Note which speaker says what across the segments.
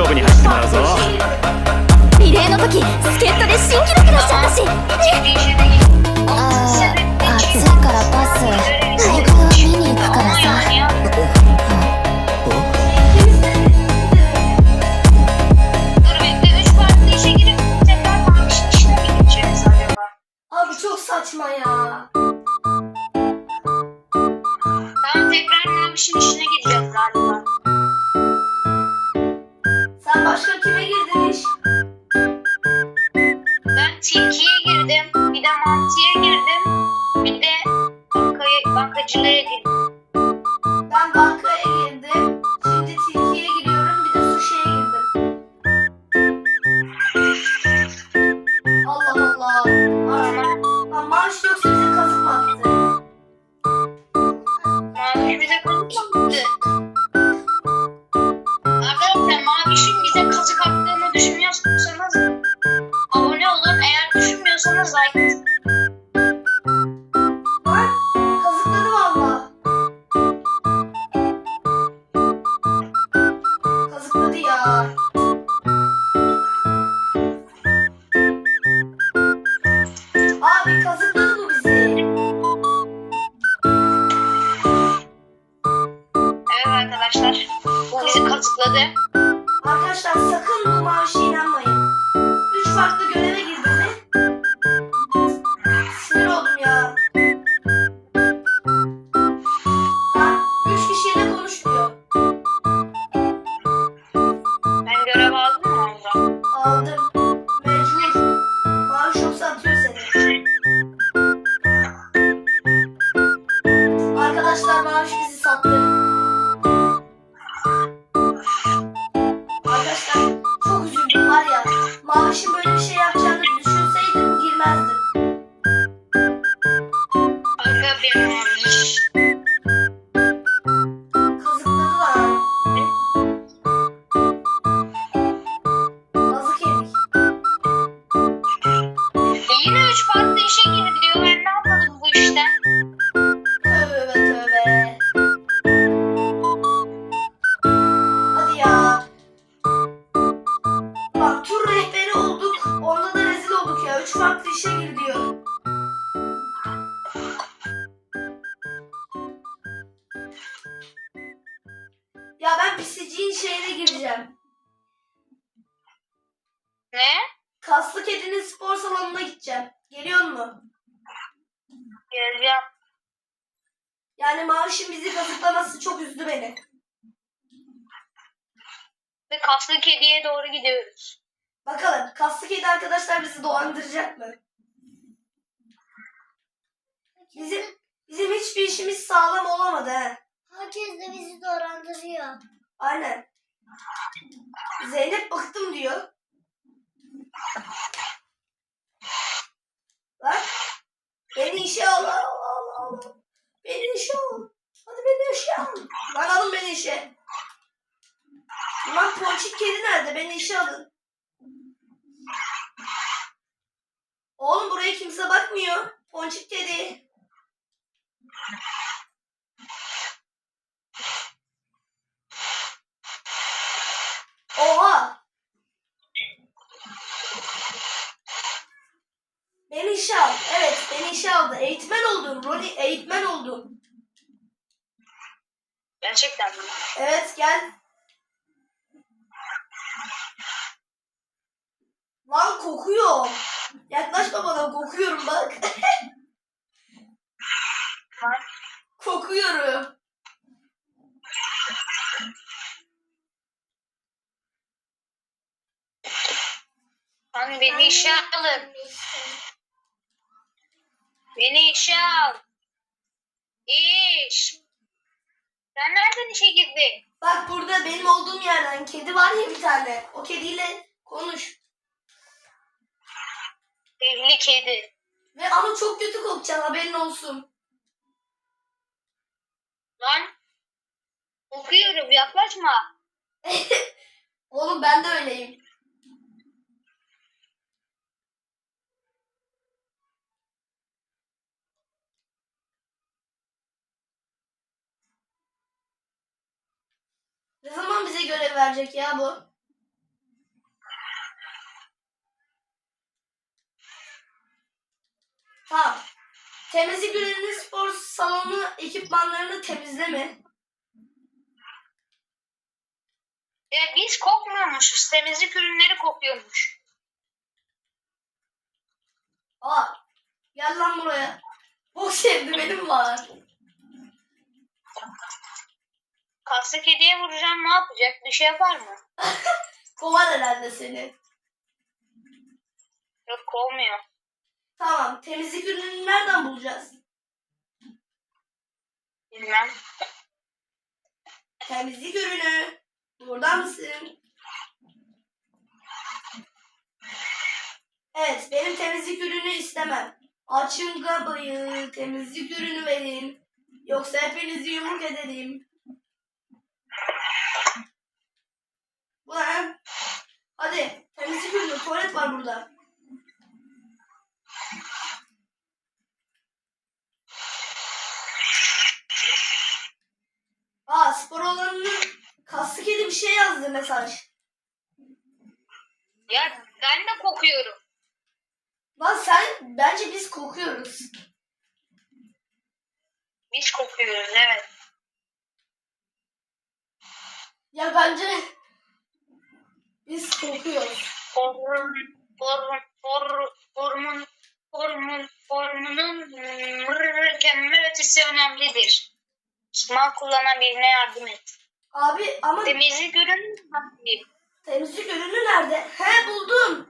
Speaker 1: 勝負に走ってもらうぞ。リレーの時
Speaker 2: 助っ人で新記録出した私 başka kime girdin like
Speaker 1: şeyine gireceğim.
Speaker 2: Ne?
Speaker 1: Kaslı kedinin spor salonuna gideceğim. Geliyor mu?
Speaker 2: Geleceğim.
Speaker 1: Yani maaşın bizi kazıklaması çok üzdü beni.
Speaker 2: Ve kaslı kediye doğru gidiyoruz.
Speaker 1: Bakalım kaslı kedi arkadaşlar bizi dolandıracak mı? Bizim bizim hiçbir işimiz sağlam olamadı he.
Speaker 3: Herkes de bizi dolandırıyor.
Speaker 1: Aynen. Zeynep bıktım diyor. Lan beni işe al al al. Beni işe al. Hadi beni işe al. Lan alın beni işe. Lan ponçik kedi nerede? Beni işe alın. Oğlum buraya kimse bakmıyor. Ponçik kedi. Oha! Beni işe al. Evet beni işe aldı. Eğitmen oldum. Roli eğitmen oldum.
Speaker 2: Gerçekten mi?
Speaker 1: Evet gel. Lan kokuyor. Yaklaşma bana kokuyorum bak. Kokuyorum.
Speaker 2: Lan beni işe alın. Beni işe al. İş. Sen nereden işe girdin?
Speaker 1: Bak burada benim olduğum yerden kedi var ya bir tane. O kediyle konuş.
Speaker 2: Evli kedi.
Speaker 1: Ve ama çok kötü kokacaksın haberin olsun.
Speaker 2: Lan. Okuyorum yaklaşma.
Speaker 1: Oğlum ben de öyleyim. Ne zaman bize görev verecek ya bu? Tamam. Temizlik ürünü spor salonu ekipmanlarını temizleme.
Speaker 2: E, biz kokmuyormuşuz. Temizlik ürünleri kokuyormuş.
Speaker 1: Aa. Gel lan buraya. Boks eldivenim var.
Speaker 2: Kaslı kediye vuracağım ne yapacak? Bir şey yapar mı?
Speaker 1: Kovar herhalde seni.
Speaker 2: Yok olmuyor.
Speaker 1: Tamam. Temizlik ürününü nereden bulacağız?
Speaker 2: Bilmem.
Speaker 1: Temizlik ürünü. Burada mısın? Evet, benim temizlik ürünü istemem. Açın kapıyı, temizlik ürünü verin. Yoksa hepinizi yumruk ederim. Ne? Hadi, temizlik ürünü, tuvalet var burada. Aa, spor alanının kaslı kedi bir şey yazdı mesaj.
Speaker 2: Ya ben de kokuyorum.
Speaker 1: Lan sen, bence biz kokuyoruz.
Speaker 2: Biz kokuyoruz evet.
Speaker 1: Ya bence biz kokuyoruz.
Speaker 2: Hormon, hormon, hormon, hormon, hormon, hormonun mükemmel ötesi önemlidir. Mal kullanan birine yardım et.
Speaker 1: Abi ama
Speaker 2: Temizlik ürünü mü?
Speaker 1: temizlik ürünü nerede? He buldum.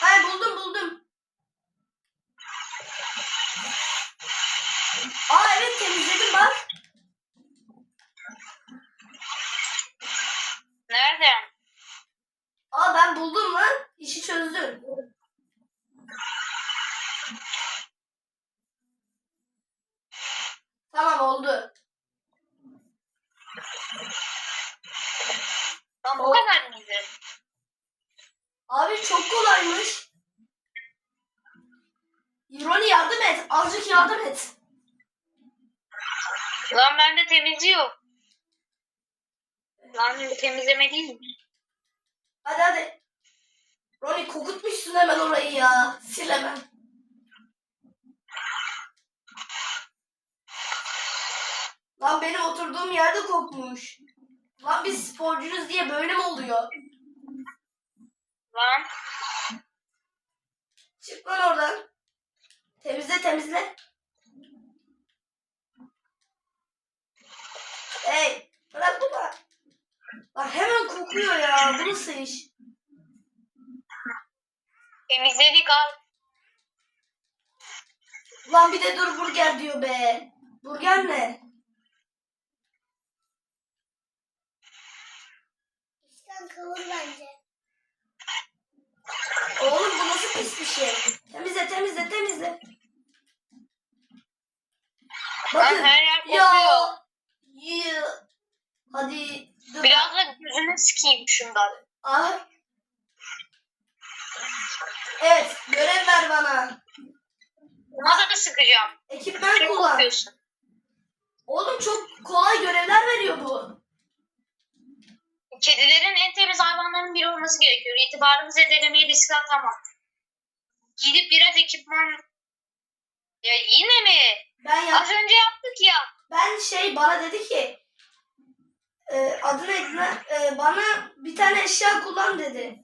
Speaker 1: He buldum buldum. Aa evet temizledim bak.
Speaker 2: Nereden?
Speaker 1: Aa ben buldum lan. İşi çözdüm. Tamam oldu.
Speaker 2: Lan bu
Speaker 1: O-
Speaker 2: kadar mıydı?
Speaker 1: Abi çok kolaymış. İroni yardım et. Azıcık yardım et.
Speaker 2: Temizliği yok. Lan bu temizleme değil mi?
Speaker 1: Hadi hadi. Roni kokutmuşsun hemen orayı ya. Sil hemen. Lan benim oturduğum yerde kokmuş. Lan biz sporcuyuz diye böyle mi oluyor?
Speaker 2: Lan
Speaker 1: Çık lan oradan. Temizle temizle. Hey bırak bunu. Lan hemen kokuyor ya. Bu nasıl iş?
Speaker 2: temizledik al.
Speaker 1: Lan bir de dur burger diyor be. Burger ne?
Speaker 3: İşten kavur bence.
Speaker 1: Oğlum bu nasıl pis bir şey? Temizle temizle temizle. Bakın.
Speaker 2: her yer kokuyor.
Speaker 1: Ya. Hadi. Dur.
Speaker 2: Biraz da gözünü sikeyim şundan.
Speaker 1: Ah. Evet. Görev ver bana.
Speaker 2: Buna da sıkacağım.
Speaker 1: Ekipman kullan.
Speaker 2: kokuyorsun.
Speaker 1: Oğlum çok kolay görevler veriyor bu.
Speaker 2: Kedilerin en temiz hayvanların biri olması gerekiyor. İtibarımızı denemeye riske atamam. Gidip biraz ekipman... Ya yine mi?
Speaker 1: Ben yap
Speaker 2: Az önce yaptık ya.
Speaker 1: ben şey bana dedi ki e, adı neydi lan? E, bana bir tane eşya kullan dedi.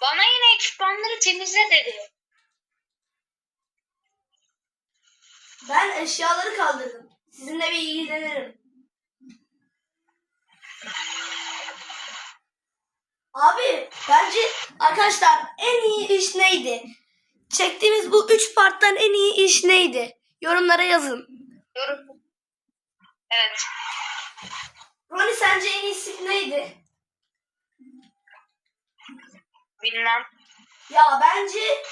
Speaker 2: Bana yine ekipmanları temizle dedi.
Speaker 1: Ben eşyaları kaldırdım. Sizinle bir ilgilenirim. Abi bence arkadaşlar en iyi iş neydi? Çektiğimiz bu üç parttan en iyi iş neydi? Yorumlara yazın.
Speaker 2: Yorum. Evet.
Speaker 1: Roni sence en iyisi neydi?
Speaker 2: Bilmem.
Speaker 1: Ya bence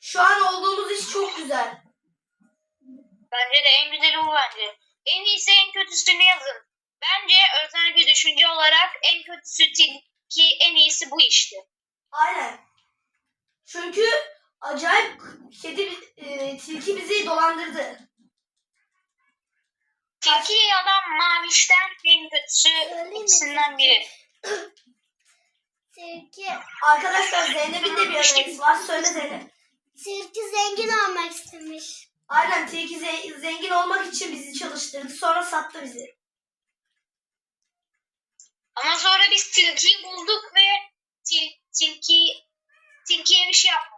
Speaker 1: şu an olduğumuz iş çok güzel.
Speaker 2: Bence de en güzeli bu bence. En iyisi en kötüsünü yazın. Bence özel bir düşünce olarak en kötüsü tilki en iyisi bu işti.
Speaker 1: Aynen. Çünkü acayip kedi e, tilki bizi dolandırdı.
Speaker 2: Tilki ya da mavişten en kötüsü ikisinden biri.
Speaker 3: Tilki,
Speaker 1: Arkadaşlar Zeynep'in de bir önerisi var. Söyle Zeynep.
Speaker 3: tilki zengin olmak istemiş.
Speaker 1: Aynen tilki ze- zengin olmak için bizi çalıştırdı. Sonra sattı bizi.
Speaker 2: Ama sonra biz tilkiyi bulduk ve til, tilki, tilkiye bir şey yapmadım.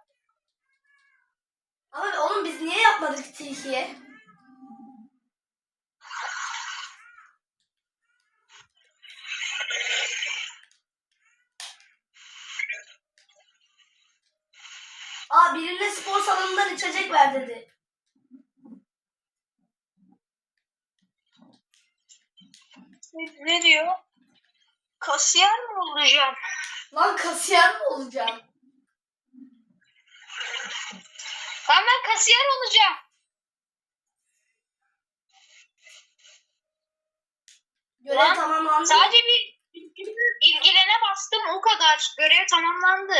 Speaker 1: Ama oğlum biz niye yapmadık tilkiye? Aa birine spor salonundan içecek ver dedi.
Speaker 2: Ne, diyor? Kasiyer mi olacağım?
Speaker 1: Lan kasiyer mi olacağım?
Speaker 2: Tamam ben kasiyer olacağım.
Speaker 1: Görev
Speaker 2: Lan,
Speaker 1: tamamlandı.
Speaker 2: Sadece bir ilgilene bastım o kadar. Görev tamamlandı.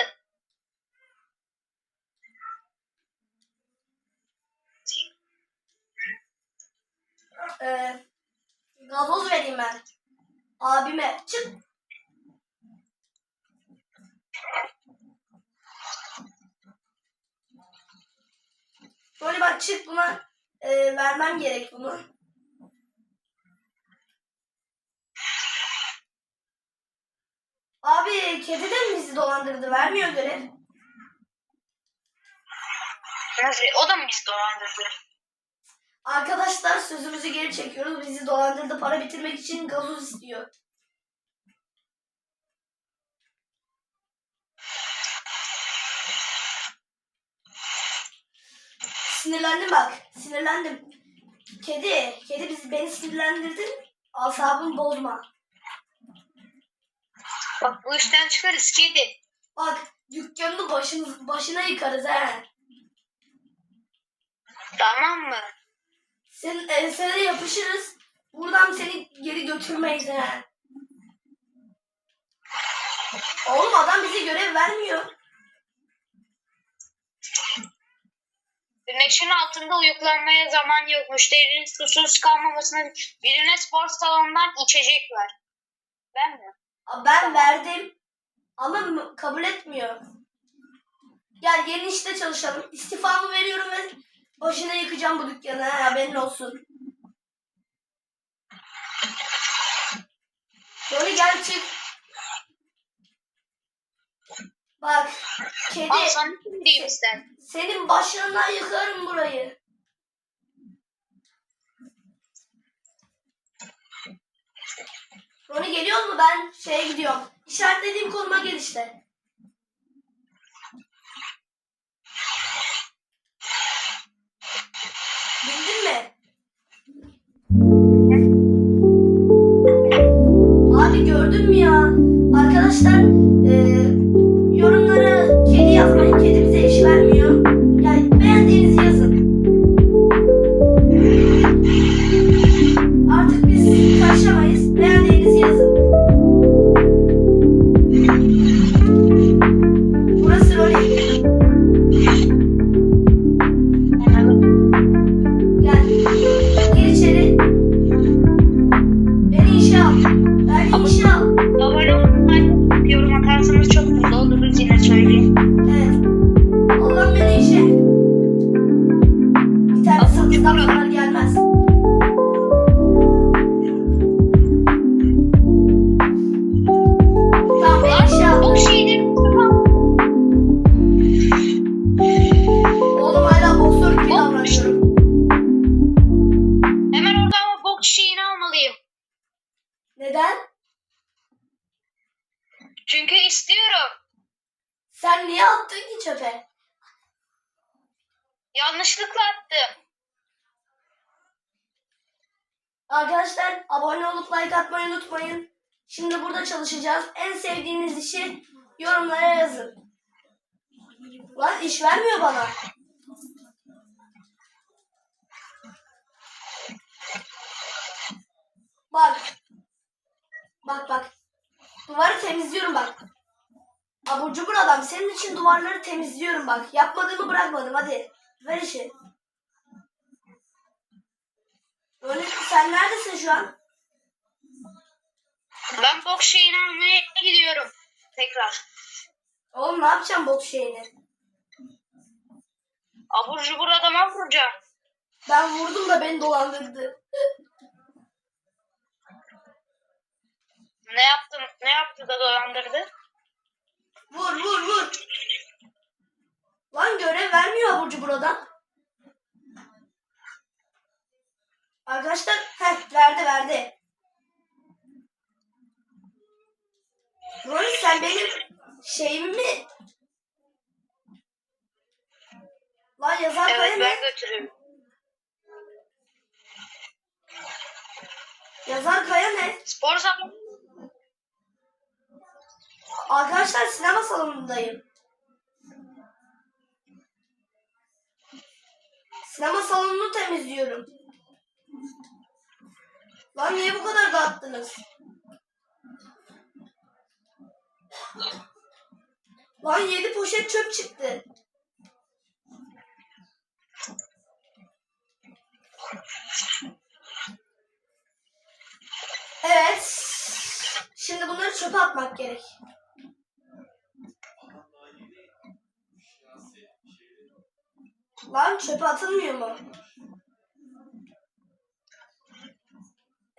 Speaker 1: Ee, gazoz vereyim ben. Abime. Çık. Böyle bak çık buna e, vermem gerek bunu. Abi kedi de mi bizi dolandırdı? Vermiyor görev.
Speaker 2: Nasıl? O da mı bizi dolandırdı?
Speaker 1: Arkadaşlar sözümüzü geri çekiyoruz. Bizi dolandırdı. Para bitirmek için gazoz istiyor. Sinirlendim bak. Sinirlendim. Kedi. Kedi bizi beni sinirlendirdin. Asabımı bozma.
Speaker 2: Bak bu işten çıkarız kedi.
Speaker 1: Bak dükkanını başımız, başına yıkarız he.
Speaker 2: Tamam mı?
Speaker 1: Senin ensene yapışırız. Buradan seni geri götürmeyiz he. Oğlum adam bize görev vermiyor.
Speaker 2: Güneşin altında uyuklanmaya zaman yok. Müşterinin susuz kalmamasına birine spor salonundan içecek ver. Ben mi?
Speaker 1: Ben verdim. Ama kabul etmiyor. Gel yeni işte çalışalım. İstifamı veriyorum ve başına yıkacağım bu dükkanı. He, haberin olsun. Böyle gel çık. Bak kedi
Speaker 2: Al sana kim diyeyim
Speaker 1: senin başına yıkarım burayı. Roni geliyor mu? Ben şeye gidiyorum. İşaretlediğim konuma gel işte. Bildin mi? Abi gördün mü ya? Arkadaşlar eee, yorumlara kedi yazmayın. Kedi bize iş vermiyor. Arkadaşlar abone olup like atmayı unutmayın. Şimdi burada çalışacağız. En sevdiğiniz işi yorumlara yazın. Lan iş vermiyor bana. Bak. Bak bak. Duvarı temizliyorum bak. Abur cubur adam senin için duvarları temizliyorum bak. Yapmadığımı bırakmadım hadi. Ver işi. Öyle sen neredesin şu an?
Speaker 2: Ben bok şeyini almaya gidiyorum. Tekrar.
Speaker 1: Oğlum ne yapacağım boks şeyini?
Speaker 2: Abur cubur adama vuracağım.
Speaker 1: Ben vurdum da beni dolandırdı.
Speaker 2: Ne yaptım? Ne yaptı da dolandırdı?
Speaker 1: Vur vur vur. Lan görev vermiyor aburcu buradan. Arkadaşlar heh verdi verdi. Ronnie sen benim şeyimi mi? Lan yazar
Speaker 2: Evet
Speaker 1: ne?
Speaker 2: ben götürürüm.
Speaker 1: Yazar kaya ne?
Speaker 2: Spor salonu.
Speaker 1: Arkadaşlar sinema salonundayım. Sinema salonunu temizliyorum. Lan niye bu kadar dağıttınız? Lan yedi poşet çöp çıktı. Evet. Şimdi bunları çöpe atmak gerek. Lan çöpe atılmıyor mu?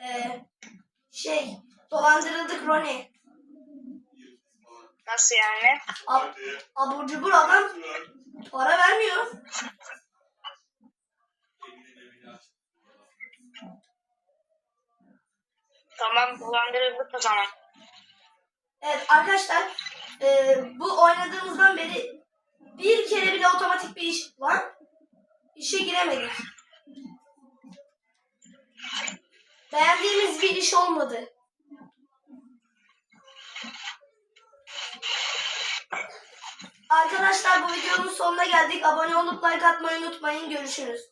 Speaker 1: Ee, şey, dolandırıldık Ronnie.
Speaker 2: Nasıl yani?
Speaker 1: Ab abur cubur adam para vermiyor.
Speaker 2: Tamam dolandırıldık o zaman.
Speaker 1: Evet arkadaşlar, e, bu oynadığımızdan beri bir kere bile otomatik bir iş var. İşe giremedik. Beğendiğimiz bir iş olmadı. Arkadaşlar bu videonun sonuna geldik. Abone olup like atmayı unutmayın. Görüşürüz.